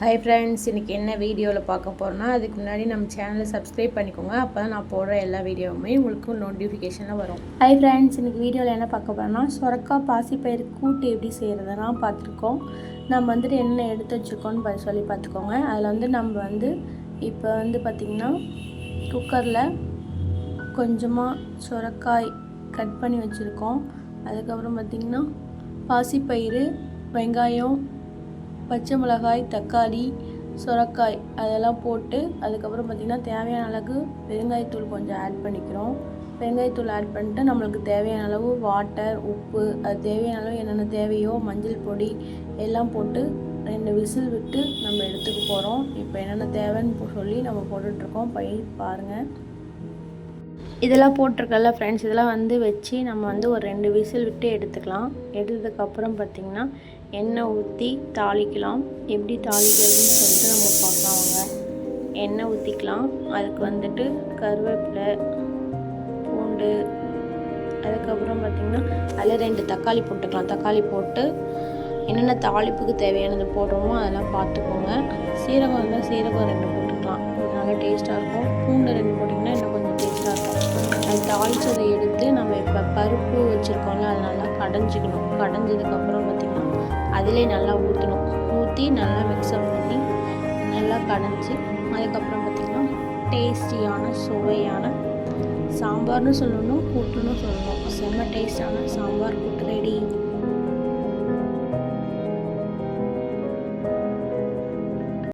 Hi friends இன்றைக்கி என்ன வீடியோவில் பார்க்க போகிறோன்னா அதுக்கு முன்னாடி நம்ம சேனலை சப்ஸ்கிரைப் பண்ணிக்கோங்க. அப்போ தான் நான் போடுற எல்லா வீடியோவுமே உங்களுக்கு நோட்டிஃபிகேஷனில் வரும். ஹாய் ஃப்ரெண்ட்ஸ் இன்றைக்கி வீடியோவில் என்ன பார்க்க போகிறோன்னா சுரக்காய் பாசிப்பயிறு கூட்டு எப்படி செய்கிறதுனா பார்த்துருக்கோம். நம்ம வந்துட்டு என்ன எடுத்து வச்சுருக்கோன்னு சொல்லி பார்த்துக்கோங்க. அதில் வந்து நம்ம வந்து இப்போ வந்து பார்த்திங்கன்னா குக்கரில் கொஞ்சமாக சுரக்காய் கட் பண்ணி வச்சுருக்கோம். அதுக்கப்புறம் பார்த்திங்கன்னா பாசிப்பயிறு வெங்காயம் பச்சை மிளகாய் தக்காளி சுரக்காய் அதெல்லாம் போட்டு அதுக்கப்புறம் பார்த்திங்கன்னா தேவையான அளவுக்கு பெருங்காயத்தூள் கொஞ்சம் ஆட் பண்ணிக்கிறோம். பெருங்காயத்தூள் ஆட் பண்ணிட்டு நம்மளுக்கு தேவையான அளவு வாட்டர் உப்பு அது தேவையான அளவு என்னென்ன தேவையோ மஞ்சள் பொடி எல்லாம் போட்டு ரெண்டு விசில் விட்டு நம்ம எடுத்துக்க போகிறோம் இப்போ என்னென்ன தேவைன்னு சொல்லி நம்ம போட்டுட்ருக்கோம் போய் பாருங்கள் இதெல்லாம் போட்டிருக்கல ஃப்ரெண்ட்ஸ் இதெல்லாம் வந்து வச்சு நம்ம வந்து ஒரு ரெண்டு விசில் விட்டு எடுத்துக்கலாம். எடுத்ததுக்கப்புறம் பார்த்திங்கன்னா எண்ணெய் ஊற்றி தாளிக்கலாம். எப்படி தாளிக்கிறதுன்னு சொல்லிட்டு நம்ம பார்க்கலாம் அவங்க எண்ணெய் ஊற்றிக்கலாம் அதுக்கு வந்துட்டு கருவேப்பிலை பூண்டு அதுக்கப்புறம் பார்த்திங்கன்னா அதில் ரெண்டு தக்காளி போட்டுக்கலாம். தக்காளி போட்டு என்னென்ன தாளிப்புக்கு தேவையானது போடுறோமோ அதெல்லாம் பார்த்துக்கோங்க. சீரகம் இருந்தால் சீரகம் ரெண்டு போட்டுக்கலாம். நல்லா டேஸ்ட்டாக இருக்கும். பூண்டு ரெண்டு போட்டிங்கன்னா அது தாளிச்சதை எடுத்து நம்ம இப்போ பருப்பு வச்சுருக்கோம்ல அதை நல்லா கடைஞ்சிக்கணும். கடைஞ்சதுக்கப்புறம் பார்த்திங்கன்னா அதிலே நல்லா ஊற்றணும் ஊற்றி நல்லா மிக்சர் பண்ணி நல்லா கடைஞ்சி அதுக்கப்புறம் பார்த்திங்கன்னா டேஸ்டியான சுவையான சாம்பார்னு சொல்லணும் கூட்டுன்னு சொல்லணும். செம்ம டேஸ்டான சாம்பார் கூட்டு ரெடி